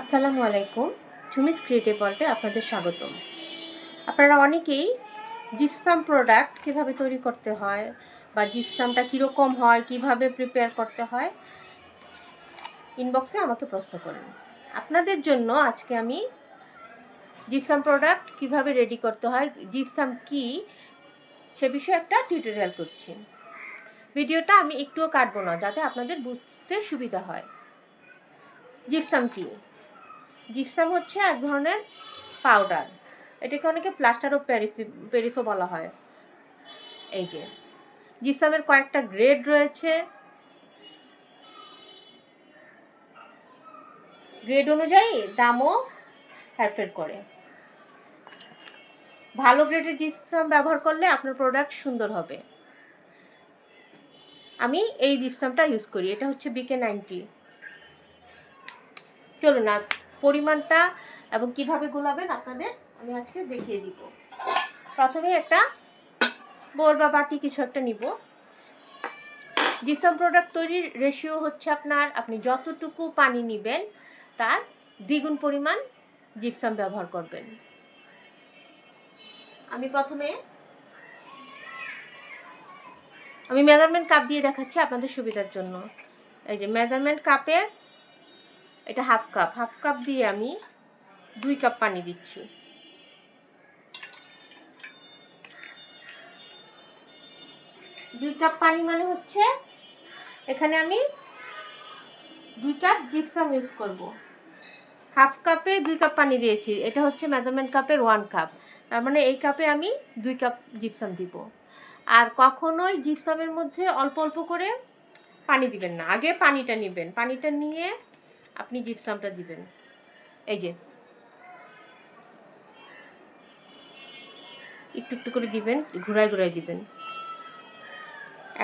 আসসালামু আলাইকুম ঝুমিস ক্রিয়েটিভ ওয়ার্ল্ডে আপনাদের স্বাগতম। আপনারা অনেকেই জিপসাম প্রোডাক্ট কীভাবে তৈরি করতে হয় বা জিপসামটা কীরকম হয়, কীভাবে প্রিপেয়ার করতে হয় ইনবক্সে আমাকে প্রশ্ন করেন। আপনাদের জন্য আজকে আমি জিপসাম প্রোডাক্ট কীভাবে রেডি করতে হয়, জিপসাম কি, সে বিষয়ে একটা টিউটোরিয়াল করছি। ভিডিওটা আমি একটুও কাটবো না, যাতে আপনাদের বুঝতে সুবিধা হয়। জিপসাম কি? জিপসাম হচ্ছে এক ধরনের পাউডার এটাকে অনেকে প্লাস্টার অফ প্যারিসি প্যারিসও বলা হয়। এই যে জিপসামের কয়েকটা গ্রেড রয়েছে। গ্রেড অনুযায়ী দামও হেরফের করে। ভালো গ্রেডের জিপসাম ব্যবহার করলে আপনার প্রোডাক্ট সুন্দর হবে। আমি এই জিপসামটা ইউজ করি, এটা হচ্ছে বিকে নাইনটি চলুন না পরিমাণটা এবং কীভাবে গোলাবেন আপনাদের আমি আজকে দেখিয়ে দিব। প্রথমে একটা বোর বা বাটি কিছু একটা নিব। জিপসাম প্রোডাক্ট তৈরির রেশিও হচ্ছে আপনার, আপনি যতটুকু পানি নেবেন, তার দ্বিগুণ পরিমাণ জিপসাম ব্যবহার করবেন। আমি প্রথমে আমি মেজারমেন্ট কাপ দিয়ে দেখাচ্ছি আপনাদের সুবিধার জন্য। এই যে মেজারমেন্ট কাপের এটা হাফ কাপ হাফ কাপ দিয়ে আমি দুই কাপ পানি দিচ্ছি। দুই কাপ পানি মানে হচ্ছে এখানে আমি দুই কাপ জিপসাম ইউজ করব। হাফ কাপে দুই কাপ পানি দিয়েছি। এটা হচ্ছে মেজারমেন্ট কাপের ওয়ান কাপ তার মানে এই কাপে আমি দুই কাপ জিপসাম দিব। আর কখনোই জিপসামের মধ্যে অল্প অল্প করে পানি দিবেন না। আগে পানিটা নেবেন। পানিটা নিয়ে আপনি জিপসামটা দিবেন। এই যে। একটু একটু করে দিবেন, ঘুরায় ঘুরায় দিবেন।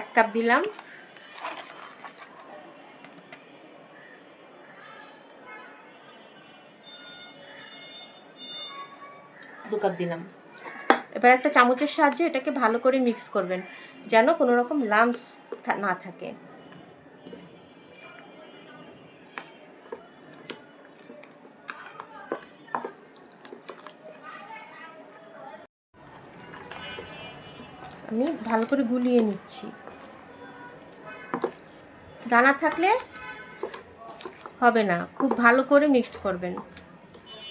এক কাপ দিলাম। দু কাপ দিলাম। এবার একটা চামচের সাহায্যে এটাকে ভালো করে মিক্স করবেন, যেন কোনো রকম লামস না থাকে। আমি ভালো করে গুলিয়ে নিচ্ছি। দানা থাকলে হবে না, খুব ভালো করে মিক্সড করবেন।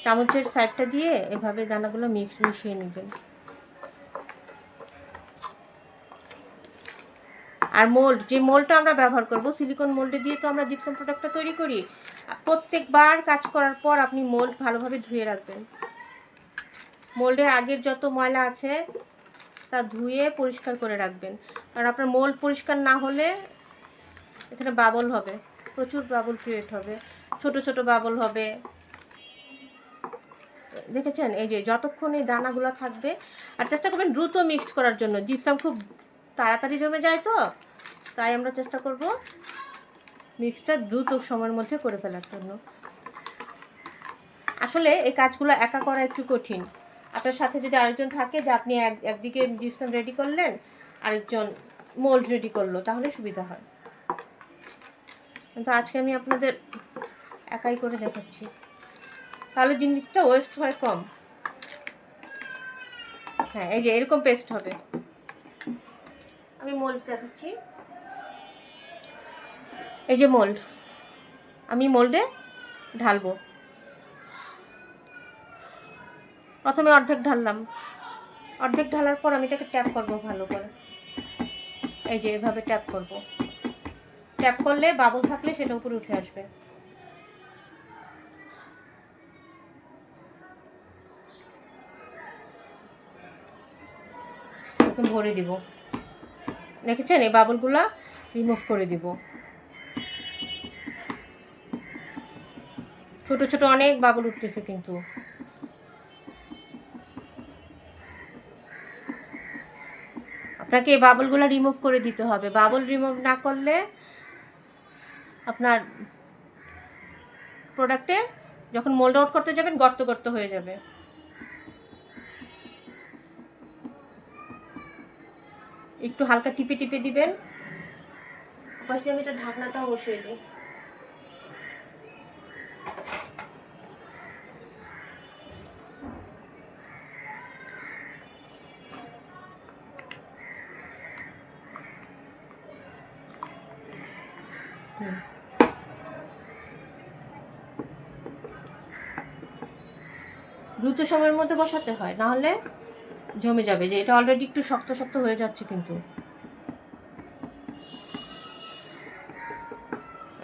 চামচের সাইডটা দিয়ে এভাবে দানাগুলো মিক্স মিশিয়ে নেবেন। আর মোল্ড যে মোল্ডটা আমরা ব্যবহার করব সিলিকন মোল্ডে দিয়ে তো আমরা জিপসাম প্রোডাক্টটা তৈরি করি। প্রত্যেকবার কাজ করার পর আপনি মোল্ড ভালোভাবে ধুয়ে রাখবেন। মোল্ডে আগের যত ময়লা আছে তা ধুয়ে পরিষ্কার করে রাখবেন। কারণ আপনার মোল পরিষ্কার না হলে এখানে বাবল হবে। প্রচুর বাবল ক্রিয়েট হবে। ছোট ছোট বাবল হবে। দেখেছেন? এই যে যতক্ষণ এই দানাগুলো থাকবে, আর চেষ্টা করবেন দ্রুত মিক্সড করার জন্য। জিপসাম খুব তাড়াতাড়ি জমে যায় তো, তাই আমরা চেষ্টা করব মিক্সটা দ্রুত সময়ের মধ্যে করে ফেলার জন্য। আসলে এই কাজগুলো একা করা একটু কঠিন। আপনার সাথে যদি আরেকজন থাকে যে আপনি এক একদিকে জিপসাম রেডি করলেন, আরেকজন মোল্ড রেডি করল, তাহলে সুবিধা হয়। কিন্তু আজকে আমি আপনাদের একাই করে দেখাচ্ছি। তাহলে জিনিসটা ওয়েস্ট হয় কম। হ্যাঁ এই যে এরকম পেস্ট হবে। আমি মোল্ড দেখাচ্ছি। এই যে মোল্ড আমি মোল্ডে ঢালবো। প্রথমে অর্ধেক ঢাললাম। অর্ধেক ঢালার পর আমি এটাকে ট্যাপ করব ভালো করে। এই যে এভাবে ট্যাপ করব। ট্যাপ করলে বাবল থাকলে সেটা উপরে উঠে আসবে। এরকম ভরে দিব। দেখেছেন? এই বাবলগুলা রিমুভ করে দিব। ছোট ছোট অনেক বাবল উঠতেছে কিন্তু। আপনাকে এই বাবলগুলো রিমুভ করে দিতে হবে। বাবল রিমুভ না করলে আপনার প্রোডাক্টে যখন মোল্ড আউট করতে যাবেন, গর্ত গর্ত হয়ে যাবে। একটু হালকা টিপে টিপে দিবেন। আমি এটা ঢাকনাটাও বসিয়ে দিই। দ্রুত সময়ের মধ্যে বসাতে হয়, না হলে জমে যাবে, যে এটা অলরেডি একটু শক্ত শক্ত হয়ে যাচ্ছে কিন্তু।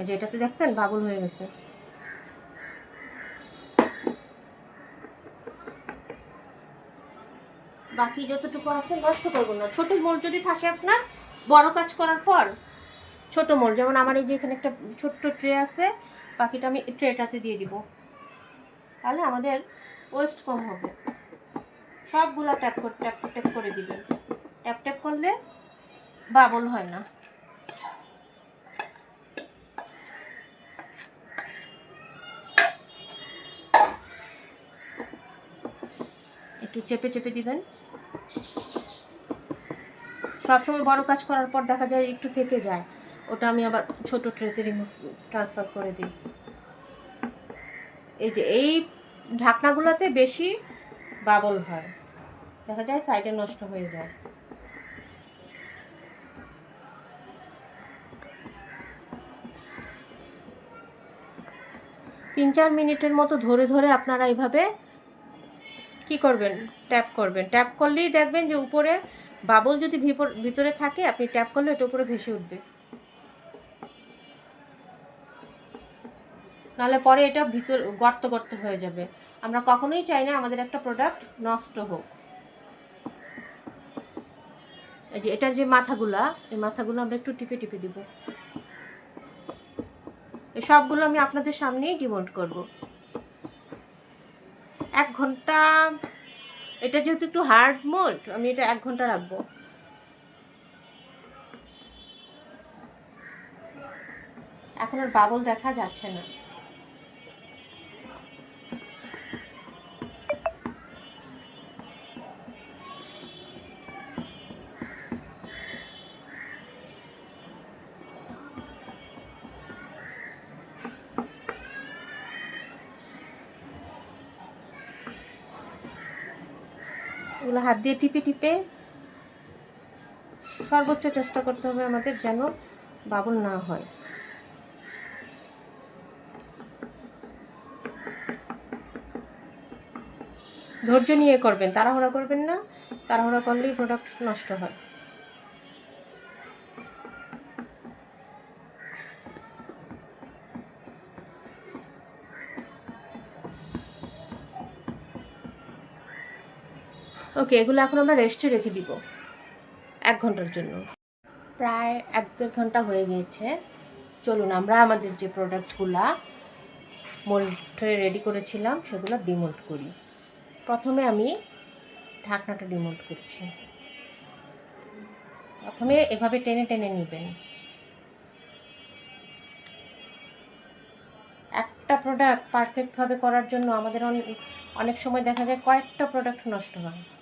যে এটাতে দেখছেন বাবুল হয়ে গেছে। বাকি যতটুকু আছে নষ্ট করব না। ছোট মোড় যদি থাকে আপনার, বড় কাজ করার পর ছোট মোল। যেমন আমার এই যে এখানে একটা ছোট্ট ট্রে আছে, বাকিটা আমি ট্রেটাতে দিয়ে দিব। তাহলে আমাদের ওয়েস্ট কম হবে। সবগুলো ট্যাপ করে ট্যাপ ট্যাপ করে দিবেন। ট্যাপ ট্যাপ করলে বাবল হয় না। একটু চেপে চেপে দিবেন। সবসময় বড় কাজ করার পর দেখা যায় একটু থেকে যায়। ওটা আমি আবার ছোট ট্রেতে রিমুভ ট্রান্সফার করে দিই। এই যে, এই ঢাকনাগুলোতে বেশি বাবল হয়। দেখা যায় সাইডে নষ্ট হয়ে যায়। তিন চার মিনিটের মতো ধরে ধরে আপনারা এইভাবে কি করবেন? ট্যাপ করবেন। ট্যাপ করলেই দেখবেন যে উপরে বাবল যদি ভিতরে থাকে, আপনি ট্যাপ করলে এটা উপরে ভেসে উঠবে। নাহলে পরে এটা ভিতর গর্ত গর্ত হয়ে যাবে। আমরা কখনোই চাই না আমাদের একটা প্রোডাক্ট নষ্ট হোক। এই যে এটার যে মাথাগুলা, এই মাথাগুলো আমরা একটু টিপে টিপে দিব। এই সবগুলো আমি আপনাদের সামনেই ডিমোল্ড করব। এক ঘণ্টা, এটা যেহেতু একটু হার্ড মোল্ড আমি এটা এক ঘণ্টা রাখব। এখন আর বাবল দেখা যাচ্ছে না। হাত দিয়ে টিপে টিপে সর্বোচ্চ চেষ্টা করতে হবে আমাদের যেন বাবুল না হয়। ধৈর্য নিয়ে করবেন, তাড়াহুড়া করবেন না। তাড়াহুড়া করলেই প্রোডাক্ট নষ্ট হয়। ওকে, এগুলো এখন আমরা রেস্টে রেখে দিব। এক ঘণ্টার জন্য। প্রায় এক দেড় ঘণ্টা হয়ে গিয়েছে। চলুন, আমরা আমাদের যে প্রোডাক্টসগুলো মোল্ডে রেডি করেছিলাম, সেগুলো ডিমোল্ড করি। প্রথমে আমি ঢাকনাটা ডিমোল্ড করছি। প্রথমে এভাবে টেনে টেনে নেবেন। একটা প্রোডাক্ট পারফেক্টভাবে করার জন্য আমাদের অনেক- সময় দেখা যায় কয়েকটা প্রোডাক্ট নষ্ট হয়।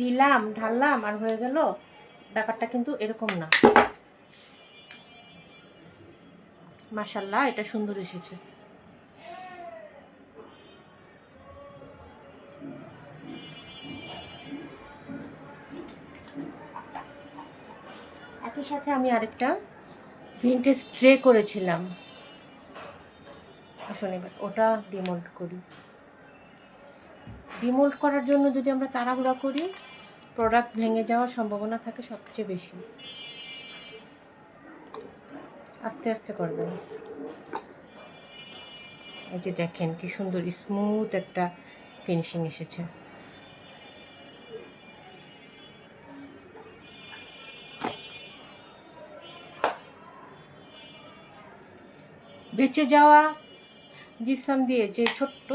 দিলাম, ঢাললাম আর হয়ে গেল। ব্যাপারটা কিন্তু এরকম না। মাশাল্লাহ এটা সুন্দর এসেছে। একই সাথে আমি আরেকটা ভিন্টেজ ট্রে করেছিলাম। এবার ওটা ডিমোল্ড করি। ডিমোল্ড করার জন্য যদি আমরা তাড়াহুড়া করি প্রোডাক্ট ভেঙে যাওয়ার সম্ভাবনা থাকে সবচেয়ে বেশি। আস্তে আস্তে করবেন। এই যে দেখেন কি সুন্দর স্মুথ একটা ফিনিশিং এসেছে। বেঁচে যাওয়া জিপসাম দিয়ে যে ছোট্ট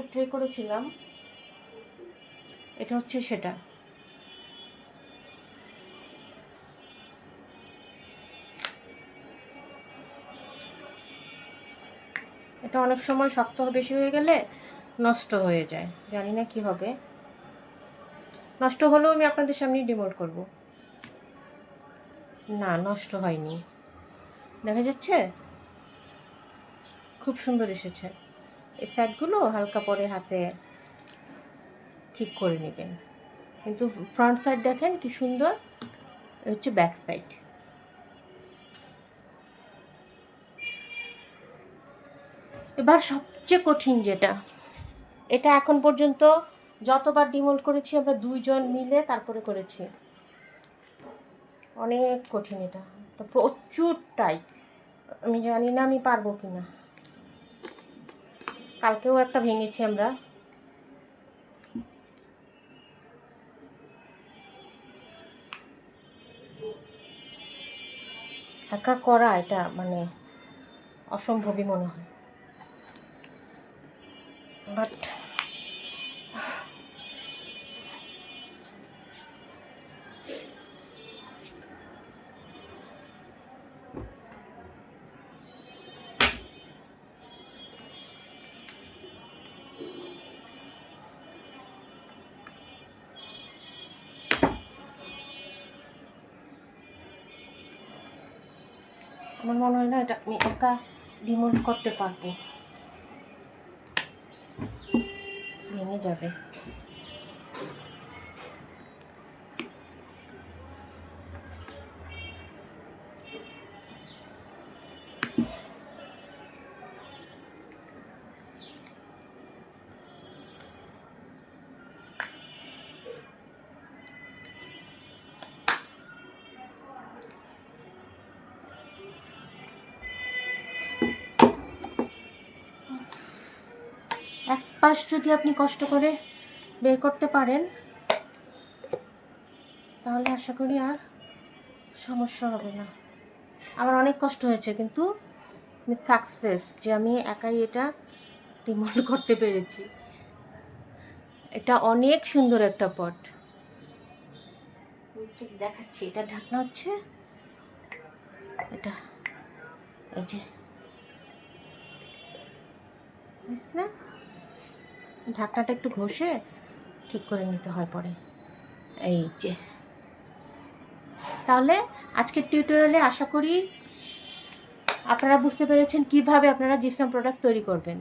একটা ট্রে করেছিলাম। এটা হচ্ছে সেটা। এটা অনেক সময় শক্ত বেশি হয়ে গেলে নষ্ট হয়ে যায়। জানি না কি হবে। নষ্ট হলেও আমি আপনাদের সামনেই ডিমোট করব। না, নষ্ট হয়নি। দেখা যাচ্ছে? খুব সুন্দর এসেছে। এই সাইডগুলো হালকা পরে হাতে ঠিক করে নেবেন। কিন্তু ফ্রন্ট সাইড দেখেন কি সুন্দর হচ্ছে ব্যাক সাইড। এবার সবচেয়ে কঠিন যেটা, এটা এখন পর্যন্ত যতবার ডিমোল্ড করেছি আমরা দুইজন মিলে তারপরে করেছি। অনেক কঠিন এটা প্রচুর টাইট। আমি জানি না আমি পারব কি না কালকেও একটা ভেঙেছি আমরা। একা করা এটা মানে অসম্ভবই মনে হয়। বাট আমার মনে হয় না এটা আমি একা ডিমোল্ড করতে পারব। ভেঙে যাবে। পাশ যদি আপনি কষ্ট করে বের করতে পারেন, তাহলে আশা করি আর সমস্যা হবে না। আমার অনেক কষ্ট হয়েছে, কিন্তু আমি সাকসেস যে আমি একাই এটা ডিমোল্ড করতে পেরেছি। এটা অনেক সুন্দর একটা পট দেখাচ্ছি, এটা ঢাকনা হচ্ছে, এটা, এই যে না ঢাকনাটা একটু ঘষে ঠিক করে নিতে হয় পরে। এই যে। তাহলে আজকের টিউটোরিয়ালে আশা করি আপনারা বুঝতে পেরেছেন কীভাবে আপনারা জিপসাম প্রোডাক্ট তৈরি করবেন।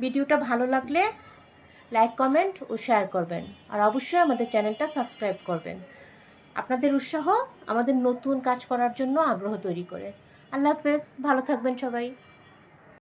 ভিডিওটা ভালো লাগলে লাইক কমেন্ট ও শেয়ার করবেন। আর অবশ্যই আমাদের চ্যানেলটা সাবস্ক্রাইব করবেন। আপনাদের উৎসাহ আমাদের নতুন কাজ করার জন্য আগ্রহ তৈরি করে। আল্লাহ হাফেজ, ভালো থাকবেন সবাই।